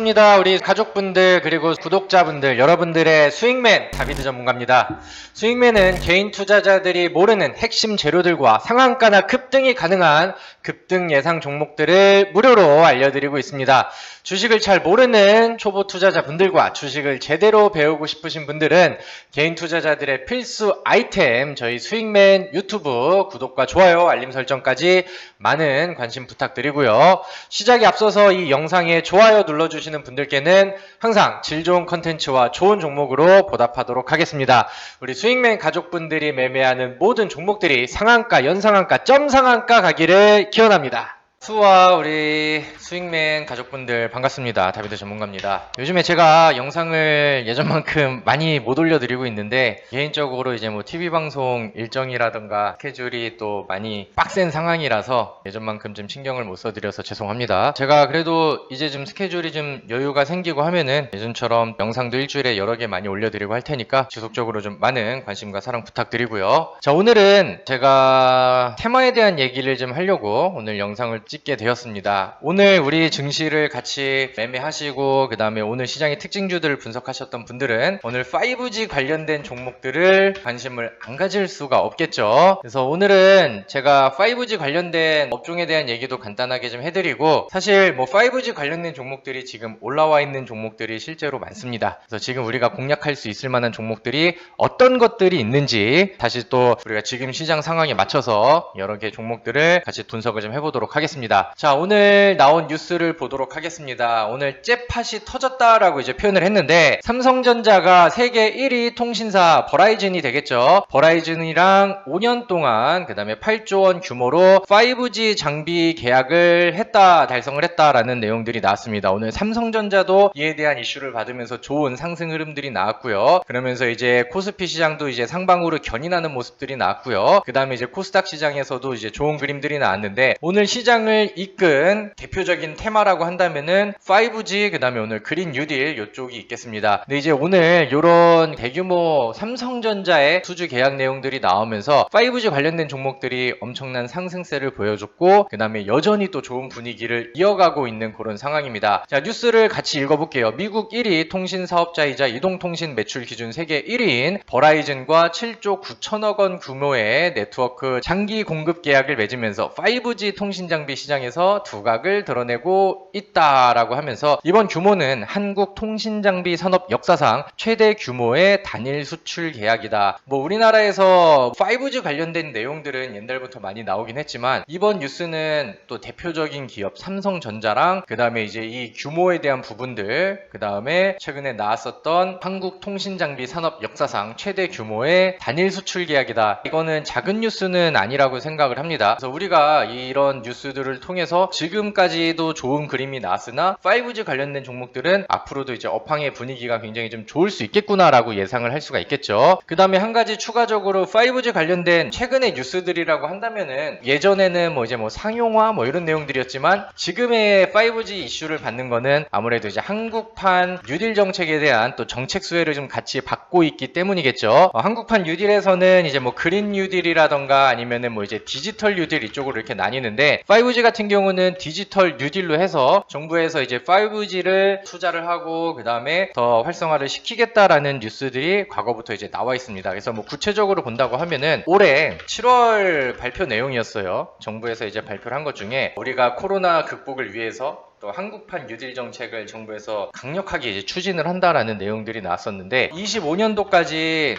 네, 반갑습니다. 우리 가족분들 그리고 구독자분들 여러분들의 스윙맨 다비드 전문가입니다. 스윙맨은 개인 투자자들이 모르는 핵심 재료들과 상한가나 급등이 가능한 급등 예상 종목들을 무료로 알려드리고 있습니다. 주식을 잘 모르는 초보 투자자분들과 주식을 제대로 배우고 싶으신 분들은 개인 투자자들의 필수 아이템 저희 스윙맨 유튜브 구독과 좋아요 알림 설정까지 많은 관심 부탁드리고요. 시작에 앞서서 이 영상에 좋아요 눌러주시는 분들께는 항상 질 좋은 컨텐츠와 좋은 종목으로 보답하도록 하겠습니다. 우리 스윙맨 가족분들이 매매하는 모든 종목들이 상한가, 연상한가, 점상한가 가기를 기원합니다. 수와 우리 스윙맨 가족분들 반갑습니다. 다비드 전문가입니다. 요즘에 제가 영상을 예전만큼 많이 못 올려드리고 있는데 개인적으로 이제 뭐 TV 방송 일정이라든가 스케줄이 또 많이 빡센 상황이라서 예전만큼 좀 신경을 못 써드려서 죄송합니다. 제가 그래도 이제 좀 스케줄이 좀 여유가 생기고 하면은 예전처럼 영상도 일주일에 여러 개 많이 올려드리고 할 테니까 지속적으로 좀 많은 관심과 사랑 부탁드리고요. 자 오늘은 제가 테마에 대한 얘기를 좀 하려고 오늘 영상을 찍게 되었습니다. 오늘 우리 증시를 같이 매매하시고 그 다음에 오늘 시장의 특징주들을 분석하셨던 분들은 오늘 5G 관련된 종목들을 관심을 안 가질 수가 없겠죠. 그래서 오늘은 제가 5G 관련된 업종에 대한 얘기도 간단하게 좀 해드리고 사실 뭐 5G 관련된 종목들이 지금 올라와 있는 종목들이 실제로 많습니다. 그래서 지금 우리가 공략할 수 있을 만한 종목들이 어떤 것들이 있는지 다시 또 우리가 지금 시장 상황에 맞춰서 여러 개 종목들을 같이 분석을 좀 해보도록 하겠습니다. 자, 오늘 나온 뉴스를 보도록 하겠습니다. 오늘 잽팟이 터졌다라고 이제 표현을 했는데 삼성전자가 세계 1위 통신사 버라이즌이 되겠죠. 버라이즌이랑 5년 동안 그 다음에 8조 원 규모로 5G 장비 계약을 했다, 달성을 했다라는 내용들이 나왔습니다. 오늘 삼성전자도 이에 대한 이슈를 받으면서 좋은 상승 흐름들이 나왔고요. 그러면서 이제 코스피 시장도 이제 상방으로 견인하는 모습들이 나왔고요. 그 다음에 이제 코스닥 시장에서도 이제 좋은 그림들이 나왔는데 오늘 시장을 이끈 대표적인 테마라고 한다면은 5G 그 다음에 오늘 그린 뉴딜 이쪽이 있겠습니다. 근데 이제 오늘 이런 대규모 삼성전자의 수주 계약 내용들이 나오면서 5G 관련된 종목들이 엄청난 상승세를 보여줬고 그 다음에 여전히 또 좋은 분위기를 이어가고 있는 그런 상황입니다. 자 뉴스를 같이 읽어볼게요. 미국 1위 통신 사업자이자 이동통신 매출 기준 세계 1위인 버라이즌과 7조 9천억 원 규모의 네트워크 장기 공급 계약을 맺으면서 5G 통신 장비 시장에서 두각을 드러내 고 있다라고 하면서 이번 규모는 한국 통신 장비 산업 역사상 최대 규모의 단일 수출 계약이다. 뭐 우리나라에서 5G 관련된 내용들은 옛날부터 많이 나오긴 했지만 이번 뉴스는 또 대표적인 기업 삼성전자랑 그 다음에 이제 이 규모에 대한 부분들 그 다음에 최근에 나왔었던 한국 통신 장비 산업 역사상 최대 규모의 단일 수출 계약이다. 이거는 작은 뉴스는 아니라고 생각을 합니다. 그래서 우리가 이런 뉴스들을 통해서 지금까지 도 좋은 그림이 나왔으나 5G 관련된 종목들은 앞으로도 이제 업황의 분위기가 굉장히 좀 좋을 수 있겠구나라고 예상을 할 수가 있겠죠. 그 다음에 한 가지 추가적으로 5G 관련된 최근의 뉴스들이라고 한다면은 예전에는 뭐 이제 뭐 상용화 뭐 이런 내용들이었지만 지금의 5G 이슈를 받는 거는 아무래도 이제 한국판 뉴딜 정책에 대한 또 정책 수혜를 좀 같이 받고 있기 때문이겠죠. 어, 한국판 뉴딜에서는 이제 뭐 그린 뉴딜이라던가 아니면은 뭐 이제 디지털 뉴딜 이쪽으로 이렇게 나뉘는데 5G 같은 경우는 디지털 뉴딜로 해서 정부에서 이제 5G를 투자를 하고 그 다음에 더 활성화를 시키겠다라는 뉴스들이 과거부터 이제 나와 있습니다. 그래서 뭐 구체적으로 본다고 하면은 올해 7월 발표 내용이었어요. 정부에서 이제 발표를 한 것 중에 우리가 코로나 극복을 위해서 또 한국판 뉴딜 정책을 정부에서 강력하게 이제 추진을 한다라는 내용들이 나왔었는데 25년도까지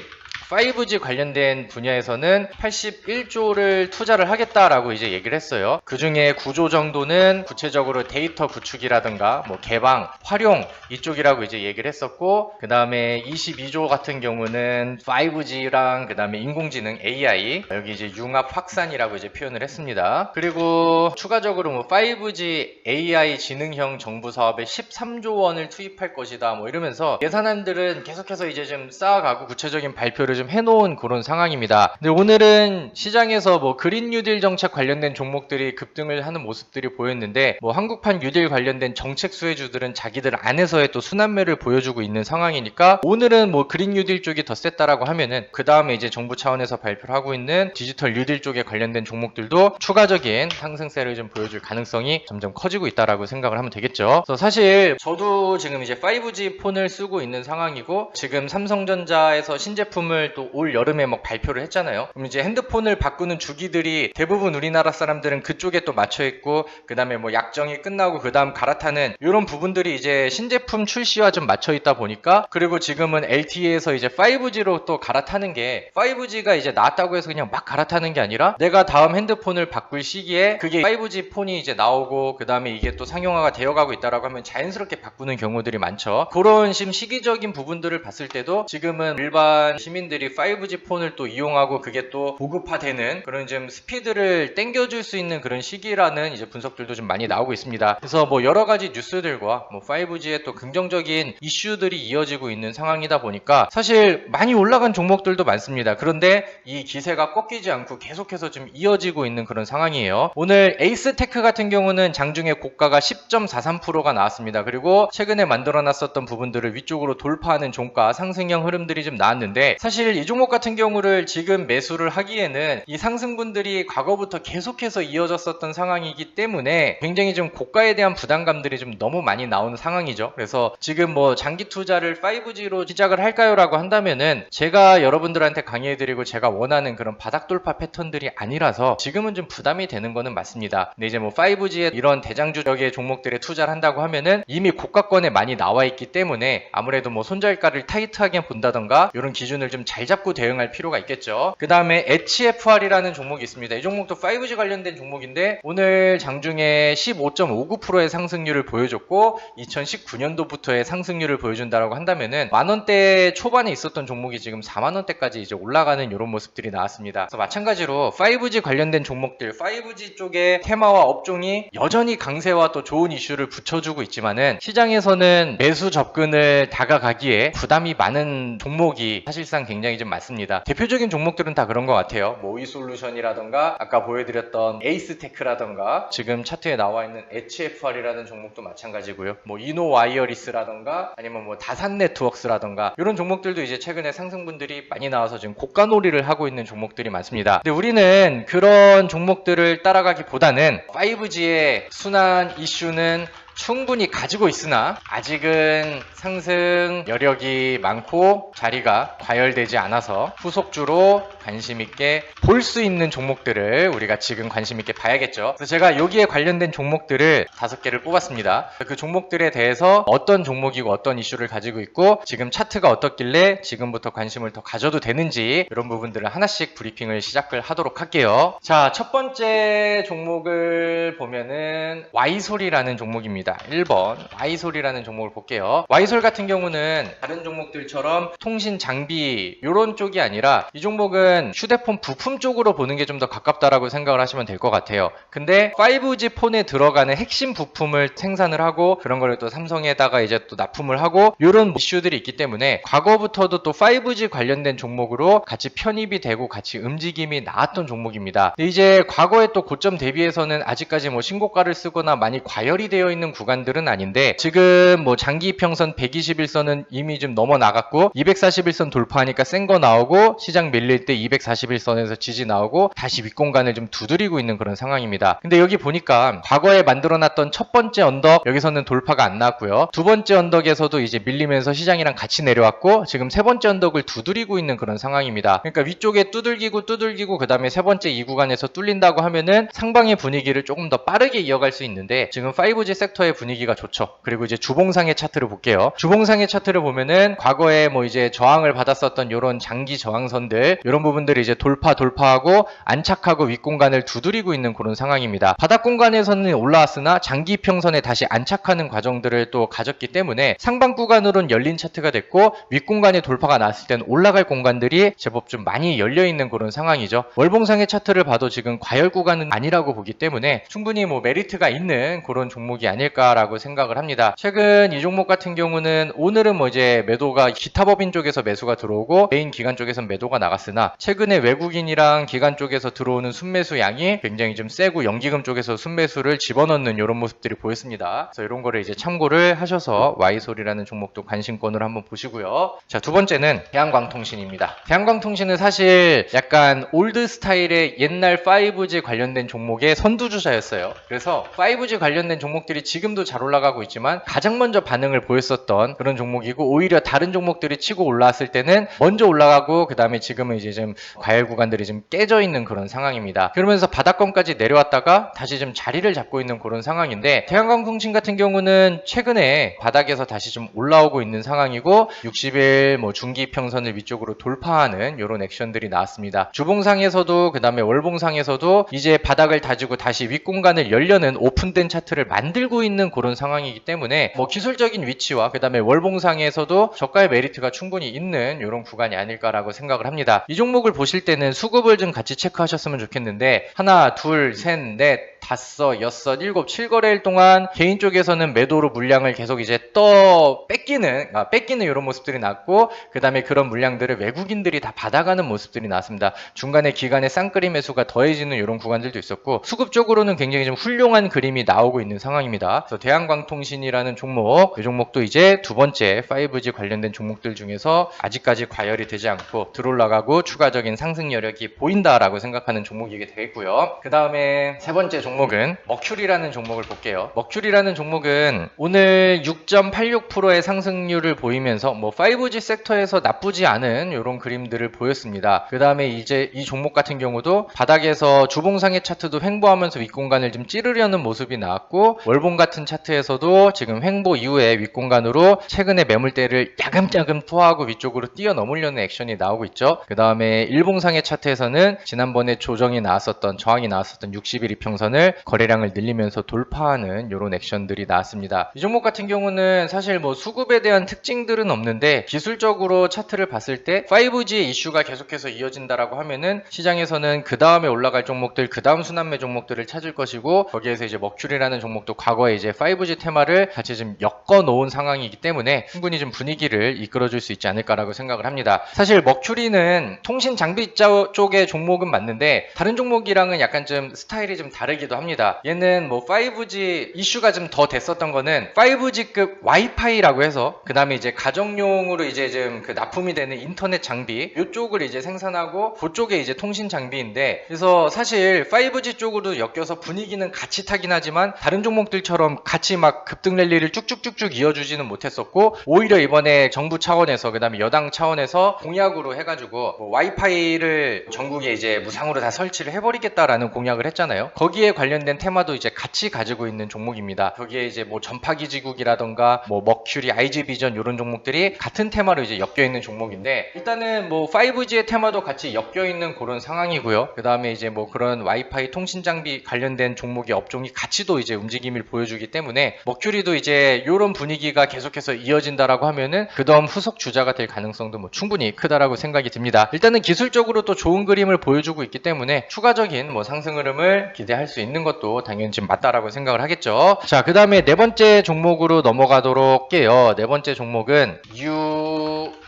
5G 관련된 분야에서는 81조를 투자를 하겠다라고 이제 얘기를 했어요. 그 중에 9조 정도는 구체적으로 데이터 구축이라든가 뭐 개방, 활용 이쪽이라고 이제 얘기를 했었고 그 다음에 22조 같은 경우는 5G랑 그 다음에 인공지능 AI 여기 이제 융합 확산이라고 이제 표현을 했습니다. 그리고 추가적으로 뭐 5G AI 지능형 정부 사업에 13조 원을 투입할 것이다 뭐 이러면서 예산안들은 계속해서 이제 좀 쌓아가고 구체적인 발표를 좀좀 해놓은 그런 상황입니다. 근데 오늘은 시장에서 뭐 그린 뉴딜 정책 관련된 종목들이 급등을 하는 모습들이 보였는데 뭐 한국판 뉴딜 관련된 정책 수혜주들은 자기들 안에서의 또 순환매를 보여주고 있는 상황이니까 오늘은 뭐 그린 뉴딜 쪽이 더 셌다라고 하면은 그 다음에 이제 정부 차원에서 발표를 하고 있는 디지털 뉴딜 쪽에 관련된 종목들도 추가적인 상승세를 좀 보여줄 가능성이 점점 커지고 있다라고 생각을 하면 되겠죠. 그래서 사실 저도 지금 이제 5G 폰을 쓰고 있는 상황이고 지금 삼성전자에서 신제품을 또 올 여름에 막 발표를 했잖아요. 그럼 이제 핸드폰을 바꾸는 주기들이 대부분 우리나라 사람들은 그쪽에 또 맞춰 있고 그다음에 뭐 약정이 끝나고 그다음 갈아타는 이런 부분들이 이제 신제품 출시와 좀 맞춰 있다 보니까 그리고 지금은 LTE에서 이제 5G로 또 갈아타는 게 5G가 이제 나왔다고 해서 그냥 막 갈아타는 게 아니라 내가 다음 핸드폰을 바꿀 시기에 그게 5G 폰이 이제 나오고 그다음에 이게 또 상용화가 되어가고 있다라고 하면 자연스럽게 바꾸는 경우들이 많죠. 그런 심 시기적인 부분들을 봤을 때도 지금은 일반 시민들이 5G 폰을 또 이용하고 그게 또 보급화되는 그런 좀 스피드를 땡겨줄 수 있는 그런 시기라는 이제 분석들도 좀 많이 나오고 있습니다. 그래서 뭐 여러 가지 뉴스들과 뭐 5G의 또 긍정적인 이슈들이 이어지고 있는 상황이다 보니까 사실 많이 올라간 종목들도 많습니다. 그런데 이 기세가 꺾이지 않고 계속해서 좀 이어지고 있는 그런 상황이에요. 오늘 에이스테크 같은 경우는 장중에 고가가 10.43%가 나왔습니다. 그리고 최근에 만들어 놨었던 부분들을 위쪽으로 돌파하는 종가 상승형 흐름들이 좀 나왔는데 사실 이 종목 같은 경우를 지금 매수를 하기에는 이 상승분들이 과거부터 계속해서 이어졌었던 상황이기 때문에 굉장히 좀 고가에 대한 부담감들이 좀 너무 많이 나오는 상황이죠. 그래서 지금 뭐 장기 투자를 5G로 시작을 할까요라고 한다면은 제가 여러분들한테 강의해드리고 제가 원하는 그런 바닥 돌파 패턴들이 아니라서 지금은 좀 부담이 되는 거는 맞습니다. 근데 이제 뭐 5G에 이런 대장주적의 종목들에 투자를 한다고 하면은 이미 고가권에 많이 나와 있기 때문에 아무래도 뭐 손절가를 타이트하게 본다던가 이런 기준을 좀잘 잡고 대응할 필요가 있겠죠. 그 다음에 HFR이라는 종목이 있습니다. 이 종목도 5G 관련된 종목인데 오늘 장중에 15.59%의 상승률을 보여줬고 2019년도부터의 상승률을 보여준다라고 한다면은 만 원대 초반에 있었던 종목이 지금 4만 원대까지 이제 올라가는 이런 모습들이 나왔습니다. 그래서 마찬가지로 5G 관련된 종목들, 5G 쪽의 테마와 업종이 여전히 강세와 또 좋은 이슈를 붙여주고 있지만은 시장에서는 매수 접근을 다가가기에 부담이 많은 종목이 사실상 굉장히 좀 많습니다. 대표적인 종목들은 다 그런 것 같아요. 뭐 이솔루션이라던가 아까 보여드렸던 에이스테크라던가 지금 차트에 나와 있는 HFR이라는 종목도 마찬가지고요. 뭐 이노와이어리스라던가 아니면 뭐 다산 네트워크스라던가 이런 종목들도 이제 최근에 상승분들이 많이 나와서 지금 고가 놀이를 하고 있는 종목들이 많습니다. 근데 우리는 그런 종목들을 따라가기보다는 5G의 순환 이슈는 충분히 가지고 있으나 아직은 상승 여력이 많고 자리가 과열되지 않아서 후속주로 관심 있게 볼 수 있는 종목들을 우리가 지금 관심 있게 봐야겠죠. 그래서 제가 여기에 관련된 종목들을 다섯 개를 뽑았습니다. 그 종목들에 대해서 어떤 종목이고 어떤 이슈를 가지고 있고 지금 차트가 어떻길래 지금부터 관심을 더 가져도 되는지 이런 부분들을 하나씩 브리핑을 시작을 하도록 할게요. 자, 첫 번째 종목을 보면은 Y솔이라는 종목입니다. 1번 Y솔이라는 종목을 볼게요. Y솔 같은 경우는 다른 종목들처럼 통신 장비 이런 쪽이 아니라 이 종목은 휴대폰 부품 쪽으로 보는 게 좀 더 가깝다라고 생각을 하시면 될 것 같아요. 근데 5G 폰에 들어가는 핵심 부품을 생산을 하고 그런 거를 또 삼성에다가 이제 또 납품을 하고 이런 이슈들이 있기 때문에 과거부터도 또 5G 관련된 종목으로 같이 편입이 되고 같이 움직임이 나왔던 종목입니다. 이제 과거에 또 고점 대비해서는 아직까지 뭐 신고가를 쓰거나 많이 과열이 되어 있는 구간들은 아닌데 지금 뭐 장기 이평선 121선은 이미 좀 넘어 나갔고 241선 돌파하니까 센 거 나오고 시장 밀릴 때 241선에서 지지 나오고 다시 윗공간을 좀 두드리고 있는 그런 상황입니다. 근데 여기 보니까 과거에 만들어놨던 첫 번째 언덕 여기서는 돌파가 안 나왔고요. 두 번째 언덕에서도 이제 밀리면서 시장이랑 같이 내려왔고 지금 세 번째 언덕을 두드리고 있는 그런 상황입니다. 그러니까 위쪽에 두들기고 두들기고 그 다음에 세 번째 이 구간에서 뚫린다고 하면은 상방의 분위기를 조금 더 빠르게 이어갈 수 있는데 지금 5G 섹터의 분위기가 좋죠. 그리고 이제 주봉상의 차트를 볼게요. 주봉상의 차트를 보면은 과거에 뭐 이제 저항을 받았었던 이런 장기 저항선들 이런 부분들이 이제 돌파 돌파하고 안착하고 윗공간을 두드리고 있는 그런 상황입니다. 바닥 공간에서는 올라왔으나 장기 평선에 다시 안착하는 과정들을 또 가졌기 때문에 상방 구간으로는 열린 차트가 됐고 윗공간에 돌파가 났을 때는 올라갈 공간들이 제법 좀 많이 열려 있는 그런 상황이죠. 월봉상의 차트를 봐도 지금 과열 구간은 아니라고 보기 때문에 충분히 뭐 메리트가 있는 그런 종목이 아닐까 아닐까라고 생각을 합니다. 최근 이 종목 같은 경우는 오늘은 뭐 이제 매도가 기타 법인 쪽에서 매수가 들어오고 메인 기관 쪽에서 매도가 나갔으나 최근에 외국인이랑 기관 쪽에서 들어오는 순매수 양이 굉장히 좀 세고 연기금 쪽에서 순매수를 집어넣는 이런 모습들이 보였습니다. 그래서 이런 거를 이제 참고를 하셔서 Y솔이라는 종목도 관심권으로 한번 보시고요. 자, 두 번째는 대한광통신입니다. 대한광통신은 사실 약간 올드 스타일의 옛날 5G 관련된 종목의 선두주자였어요. 그래서 5G 관련된 종목들이 지금 도 잘 올라가고 있지만 가장 먼저 반응을 보였었던 그런 종목이고 오히려 다른 종목들이 치고 올라왔을 때는 먼저 올라가고 그 다음에 지금은 이제 좀 과열 구간들이 좀 깨져 있는 그런 상황입니다. 그러면서 바닥권까지 내려왔다가 다시 좀 자리를 잡고 있는 그런 상황인데 대한광통신 같은 경우는 최근에 바닥에서 다시 좀 올라오고 있는 상황이고 60일 뭐 중기 평선을 위쪽으로 돌파하는 이런 액션들이 나왔습니다. 주봉상에서도 그 다음에 월봉상에서도 이제 바닥을 다지고 다시 윗공간을 열려는 오픈된 차트를 만들고 있는 그런 상황이기 때문에 뭐 기술적인 위치와 그 다음에 월봉상에서도 저가의 메리트가 충분히 있는 이런 구간이 아닐까라고 생각을 합니다. 이 종목을 보실 때는 수급을 좀 같이 체크하셨으면 좋겠는데 하나, 둘, 셋, 넷, 다섯, 여섯, 일곱, 칠거래일 동안 개인 쪽에서는 매도로 물량을 계속 이제 떠 뺏기는, 아, 뺏기는 이런 모습들이 났고, 그 다음에 그런 물량들을 외국인들이 다 받아가는 모습들이 나왔습니다. 중간에 기간에 쌍끌이 매수가 더해지는 이런 구간들도 있었고, 수급 쪽으로는 굉장히 좀 훌륭한 그림이 나오고 있는 상황입니다. 그래서 대한광통신이라는 종목, 이 종목도 이제 두 번째 5G 관련된 종목들 중에서 아직까지 과열이 되지 않고 들어올라가고 추가적인 상승 여력이 보인다라고 생각하는 종목이게 되겠고요. 그 다음에 세 번째 종목 은 머큐리라는 종목을 볼게요. 머큐리라는 종목은 오늘 6.86%의 상승률을 보이면서 뭐 5G 섹터에서 나쁘지 않은 이런 그림들을 보였습니다. 그 다음에 이제 이 종목 같은 경우도 바닥에서 주봉상의 차트도 횡보하면서 윗공간을 좀 찌르려는 모습이 나왔고 월봉 같은 차트에서도 지금 횡보 이후에 윗공간으로 최근에 매물대를 야금야금 투하하고 위쪽으로 뛰어넘으려는 액션이 나오고 있죠. 그 다음에 일봉상의 차트에서는 지난번에 조정이 나왔었던 저항이 나왔었던 60일 이평선을 거래량을 늘리면서 돌파하는 이런 액션들이 나왔습니다. 이 종목 같은 경우는 사실 뭐 수급에 대한 특징들은 없는데 기술적으로 차트를 봤을 때 5G 이슈가 계속해서 이어진다라고 하면은 시장에서는 그 다음에 올라갈 종목들, 그 다음 순환매 종목들을 찾을 것이고 거기에서 이제 머큐리라는 종목도 과거에 이제 5G 테마를 같이 좀 엮어 놓은 상황이기 때문에 충분히 좀 분위기를 이끌어줄 수 있지 않을까라고 생각을 합니다. 사실 머큐리는 통신 장비 자- 쪽의 종목은 맞는데 다른 종목이랑은 약간 좀 스타일이 좀 다르기도 합니다. 얘는 뭐 5G 이슈가 좀 더 됐었던 거는 5G급 와이파이라고 해서 그 다음에 이제 가정용으로 이제 좀그 납품이 되는 인터넷 장비 이쪽을 이제 생산하고 그쪽에 이제 통신 장비인데 그래서 사실 5G 쪽으로 엮여서 분위기는 같이 타긴 하지만 다른 종목들처럼 같이 막 급등 랠리를 쭉쭉쭉쭉 이어주지는 못했었고 오히려 이번에 정부 차원에서 그 다음에 여당 차원에서 공약으로 해가지고 뭐 와이파이를 전국에 이제 무상으로 다 설치를 해버리겠다라는 공약을 했잖아요. 거기에 관련된 테마도 이제 같이 가지고 있는 종목입니다. 거기에 이제 뭐 전파기 지국이라던가 뭐 머큐리, IG비전 이런 종목들이 같은 테마로 이제 엮여 있는 종목인데 일단은 뭐 5G의 테마도 같이 엮여 있는 그런 상황이고요. 그 다음에 이제 뭐 그런 와이파이 통신 장비 관련된 종목의 업종이 같이도 이제 움직임을 보여주기 때문에 머큐리도 이제 이런 분위기가 계속해서 이어진다라고 하면은 그다음 후속 주자가 될 가능성도 뭐 충분히 크다라고 생각이 듭니다. 일단은 기술적으로 또 좋은 그림을 보여주고 있기 때문에 추가적인 뭐 상승 흐름을 기대할 수 있는 것도 당연히 좀 맞다라고 생각을 하겠죠. 자, 그 다음에 네 번째 종목으로 넘어가도록 할게요. 네 번째 종목은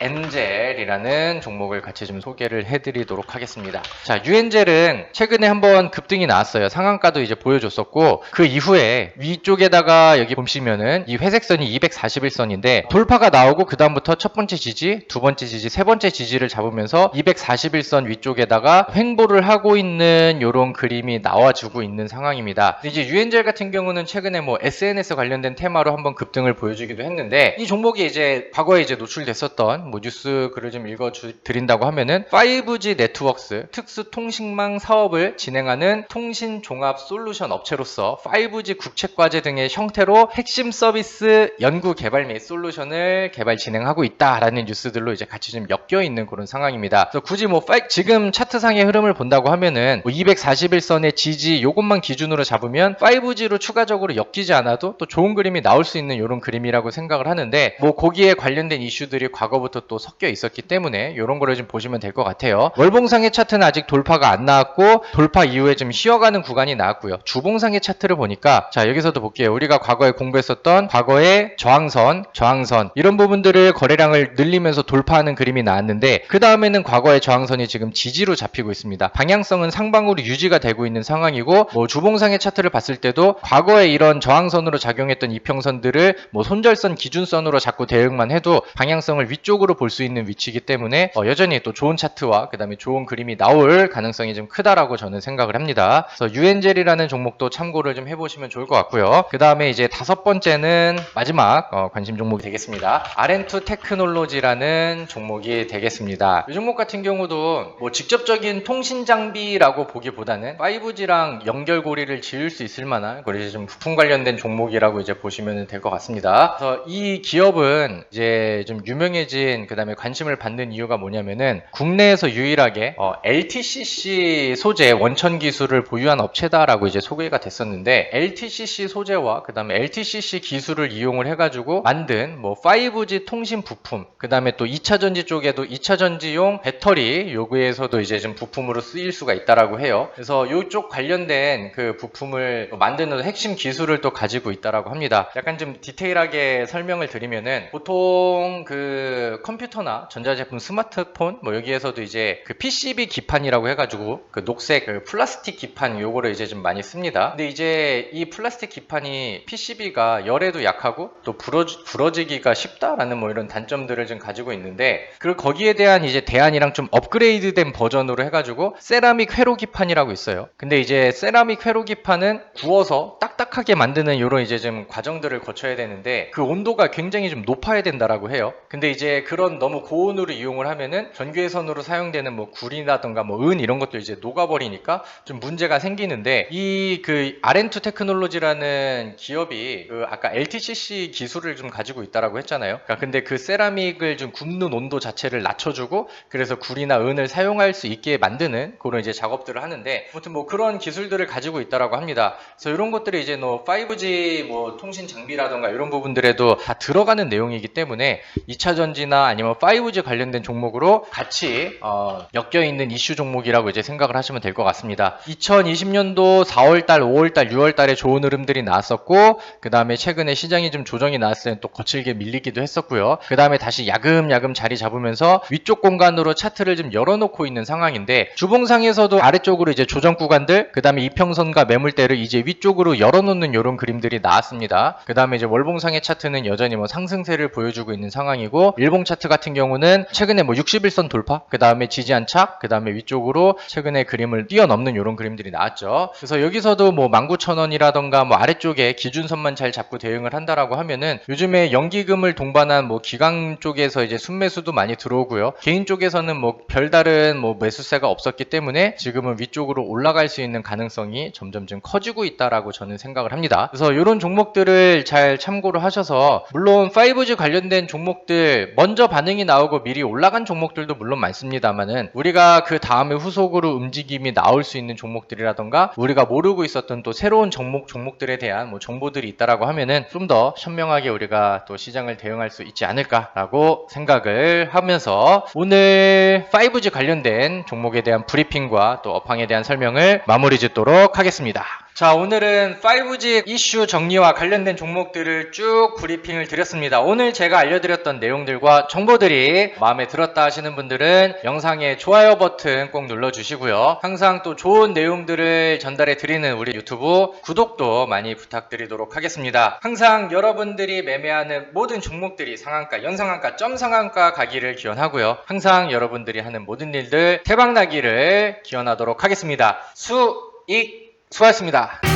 유엔젤이라는 종목을 같이 좀 소개를 해드리도록 하겠습니다. 자, 유엔젤은 최근에 한번 급등이 나왔어요. 상한가도 이제 보여줬었고 그 이후에 위쪽에다가 여기 보시면은 이 회색선이 241선인데 돌파가 나오고 그 다음부터 첫 번째 지지, 두 번째 지지, 세 번째 지지를 잡으면서 241선 위쪽에다가 횡보를 하고 있는 이런 그림이 나와주고 있는 상황입니다. 이제 유엔젤 같은 경우는 최근에 뭐 SNS 관련된 테마로 한번 급등을 보여주기도 했는데 이 종목이 이제 과거에 이제 노출됐었던 뭐 뉴스 글을 좀 읽어 드린다고 하면은 5G 네트워크스 특수 통신망 사업을 진행하는 통신 종합 솔루션 업체로서 5G 국책 과제 등의 형태로 핵심 서비스 연구 개발 및 솔루션을 개발 진행하고 있다라는 뉴스들로 이제 같이 좀 엮여 있는 그런 상황입니다. 그래서 굳이 뭐 지금 차트상의 흐름을 본다고 하면은 뭐 241선의 지지 요것만 정도만 기준으로 잡으면 5G로 추가적으로 엮이지 않아도 또 좋은 그림이 나올 수 있는 이런 그림이라고 생각을 하는데 뭐 거기에 관련된 이슈들이 과거부터 또 섞여 있었기 때문에 이런 거를 좀 보시면 될 것 같아요. 월봉상의 차트는 아직 돌파가 안 나왔고 돌파 이후에 좀 쉬어가는 구간이 나왔고요. 주봉상의 차트를 보니까 자 여기서도 볼게요. 우리가 과거에 공부했었던 과거의 저항선, 저항선 이런 부분들을 거래량을 늘리면서 돌파하는 그림이 나왔는데 그 다음에는 과거의 저항선이 지금 지지로 잡히고 있습니다. 방향성은 상방으로 유지가 되고 있는 상황이고 뭐 주봉상의 차트를 봤을 때도 과거에 이런 저항선으로 작용했던 이평선들을 뭐 손절선 기준선으로 자꾸 대응만 해도 방향성을 위쪽으로 볼 수 있는 위치이기 때문에 어, 여전히 또 좋은 차트와 그 다음에 좋은 그림이 나올 가능성이 좀 크다라고 저는 생각을 합니다. 그래서 유엔젤이라는 종목도 참고를 좀 해보시면 좋을 것 같고요. 그 다음에 이제 다섯 번째는 마지막 어, 관심 종목이 되겠습니다. RN2 테크놀로지라는 종목이 되겠습니다. 이 종목 같은 경우도 뭐 직접적인 통신 장비라고 보기보다는 5G랑 연결 고리를 지을 수 있을 만한 그래서 좀 부품 관련된 종목이라고 이제 보시면 될 것 같습니다. 그래서 이 기업은 이제 좀 유명해진 그 다음에 관심을 받는 이유가 뭐냐면은 국내에서 유일하게 어, LTCC 소재 원천 기술을 보유한 업체다라고 이제 소개가 됐었는데 LTCC 소재와 그 다음에 LTCC 기술을 이용을 해가지고 만든 뭐 5G 통신 부품 그 다음에 또 2차 전지 쪽에도 2차 전지용 배터리 요구에서도 이제 좀 부품으로 쓰일 수가 있다라고 해요. 그래서 이쪽 관련된 그 부품을 만드는 핵심 기술을 또 가지고 있다라고 합니다. 약간 좀 디테일하게 설명을 드리면은 보통 그 컴퓨터나 전자제품 스마트폰 뭐 여기에서도 이제 그 PCB 기판이라고 해가지고 그 녹색 그 플라스틱 기판 요거를 이제 좀 많이 씁니다. 근데 이제 이 플라스틱 기판이 PCB가 열에도 약하고 또 부러지, 부러지기가 쉽다라는 뭐 이런 단점들을 좀 가지고 있는데 그 거기에 대한 이제 대안이랑 좀 업그레이드된 버전으로 해가지고 세라믹 회로 기판이라고 있어요. 근데 이제 세라믹 회로 기판은 구워서 딱딱하게 만드는 이런 이제 좀 과정들을 거쳐야 되는데 그 온도가 굉장히 좀 높아야 된다라고 해요. 근데 이제 그런 너무 고온으로 이용을 하면은 전기회선으로 사용되는 뭐 굴이라던가 뭐 은 이런 것도 이제 녹아버리니까 좀 문제가 생기는데 이그 RN2 테크놀로지라는 기업이 그 아까 LTCC 기술을 좀 가지고 있다라고 했잖아요. 그러니까 근데 그 세라믹을 좀 굽는 온도 자체를 낮춰주고 그래서 굴이나 은을 사용할 수 있게 만드는 그런 이제 작업들을 하는데 아무튼 뭐 그런 기술들을 가지고 있다라고 합니다. 그래서 이런 것들이 이제 뭐 5G 뭐 통신 장비라던가 이런 부분들에도 다 들어가는 내용이기 때문에 2차 전지나 아니면 5G 관련된 종목으로 같이 어, 엮여 있는 이슈 종목이라고 이제 생각을 하시면 될 것 같습니다. 2020년도 4월달, 5월달, 6월달에 좋은 흐름들이 나왔었고 그 다음에 최근에 시장이 좀 조정이 나왔을 때는 또 거칠게 밀리기도 했었고요. 그 다음에 다시 야금야금 자리 잡으면서 위쪽 공간으로 차트를 좀 열어놓고 있는 상황인데 주봉상에서도 아래쪽으로 이제 조정 구간들, 그 다음에 이평 선과 매물대를 이제 위쪽으로 열어놓는 이런 그림들이 나왔습니다. 그 다음에 이제 월봉상의 차트는 여전히 뭐 상승세를 보여주고 있는 상황이고 일봉 차트 같은 경우는 최근에 뭐 61선 돌파, 그 다음에 지지 안착, 그 다음에 위쪽으로 최근에 그림을 뛰어넘는 이런 그림들이 나왔죠. 그래서 여기서도 뭐 19,000원이라던가 뭐 아래쪽에 기준선만 잘 잡고 대응을 한다라고 하면은 요즘에 연기금을 동반한 뭐 기강 쪽에서 이제 순매수도 많이 들어오고요. 개인 쪽에서는 뭐 별다른 뭐 매수세가 없었기 때문에 지금은 위쪽으로 올라갈 수 있는 가능성이 점점 좀 커지고 있다라고 저는 생각을 합니다. 그래서 이런 종목들을 잘 참고를 하셔서 물론 5G 관련된 종목들 먼저 반응이 나오고 미리 올라간 종목들도 물론 많습니다만은 우리가 그 다음에 후속으로 움직임이 나올 수 있는 종목들이라던가 우리가 모르고 있었던 또 새로운 종목 종목들에 대한 뭐 정보들이 있다라고 하면은 좀 더 현명하게 우리가 또 시장을 대응할 수 있지 않을까라고 생각을 하면서 오늘 5G 관련된 종목에 대한 브리핑과 또 업황에 대한 설명을 마무리 짓 도록 하겠습니다. 자, 오늘은 5G 이슈 정리와 관련된 종목들을 쭉 브리핑을 드렸습니다. 오늘 제가 알려드렸던 내용들과 정보들이 마음에 들었다 하시는 분들은 영상에 좋아요 버튼 꼭 눌러주시고요. 항상 또 좋은 내용들을 전달해 드리는 우리 유튜브 구독도 많이 부탁드리도록 하겠습니다. 항상 여러분들이 매매하는 모든 종목들이 상한가, 연상한가, 점상한가 가기를 기원하고요. 항상 여러분들이 하는 모든 일들 대박나기를 기원하도록 하겠습니다. 수익 수고하셨습니다.